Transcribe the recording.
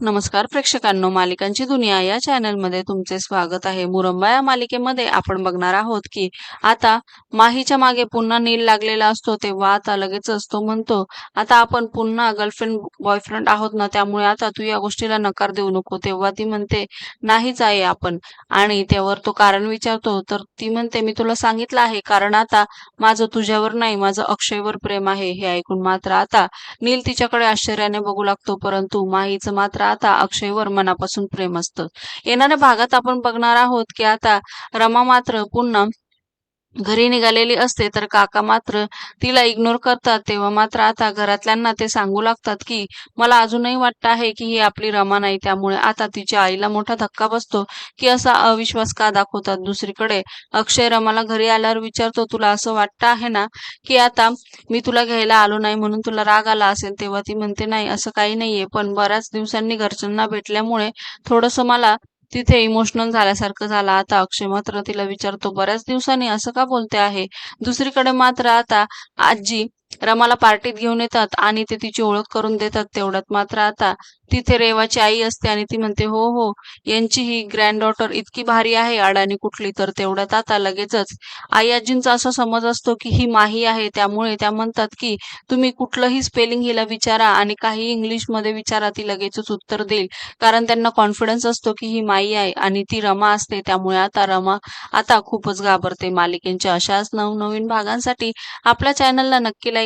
नमस्कार प्रेक्षकांनो मालिकांची दुनिया या चॅनलमध्ये तुमचे स्वागत आहे. मुरंबा या मालिकेमध्ये आपण बघणार आहोत की आता माहीच्या मागे पुन्हा नील लागलेला असतो तेव्हा आता लगेच असतो म्हणतो. आता आपण पुन्हा गर्लफ्रेंड बॉयफ्रेंड आहोत ना त्यामुळे आता तू या गोष्टीला नकार देऊ नको. तेव्हा ती म्हणते नाहीच आहे आपण. आणि त्यावर तो कारण विचारतो तर ती म्हणते मी तुला सांगितलं आहे कारण आता माझं तुझ्यावर नाही माझं अक्षयवर प्रेम आहे. हे ऐकून मात्र आता नील तिच्याकडे आश्चर्याने बघू लागतो परंतु माहीचं मात्र आता अक्षयवर मनापासून प्रेम असतं. येणाऱ्या भागात आपण बघणार आहोत की आता रमा मात्र पुन्हा घरी निघालेली असते तर काका मात्र तिला इग्नोर करतात. तेव्हा मात्र आता घरातल्यांना ते सांगू लागतात की मला अजूनही वाटतं आहे की ही आपली रमा नाही त्यामुळे आता तिच्या आईला मोठा धक्का बसतो की असा अविश्वास का दाखवतात? दुसरीकडे अक्षय रमाला घरी आल्यावर विचारतो तुला असं वाटतं आहे ना की आता मी तुला घ्यायला आलो नाही म्हणून तुला राग आला असेल? तेव्हा ती म्हणते नाही असं काही नाहीये. पण बऱ्याच दिवसांनी घरच्यांना भेटल्यामुळे थोडंसं मला तिथे इमोशनल झाल्यासारखं झालं. आता अक्षय मात्र तिला विचारतो बऱ्याच दिवसांनी असं का बोलते आहे? दुसरीकडे मात्र आता आजी रमाला पार्टीत घेऊन येतात आणि ते तिची ओळख करून देतात तेवढ्यात मात्र आता तिथे रेवाची आई असते आणि ती म्हणते हो हो यांची ही ग्रँड डॉटर इतकी भारी आहे अडाणी कुठली? तर तेवढ्यात आता लगेचच आई आजींचा असा समज असतो की ही माही आहे त्यामुळे त्या म्हणतात की तुम्ही कुठलंही स्पेलिंग हिला विचारा आणि काही इंग्लिशमध्ये विचारा ती लगेचच उत्तर देईल. कारण त्यांना कॉन्फिडन्स असतो की ही माई आहे आणि ती रमा असते त्यामुळे आता रमा आता खूपच घाबरते. मालिकेंच्या अशाच नवनवीन भागांसाठी आपल्या चॅनलला नक्की लाईक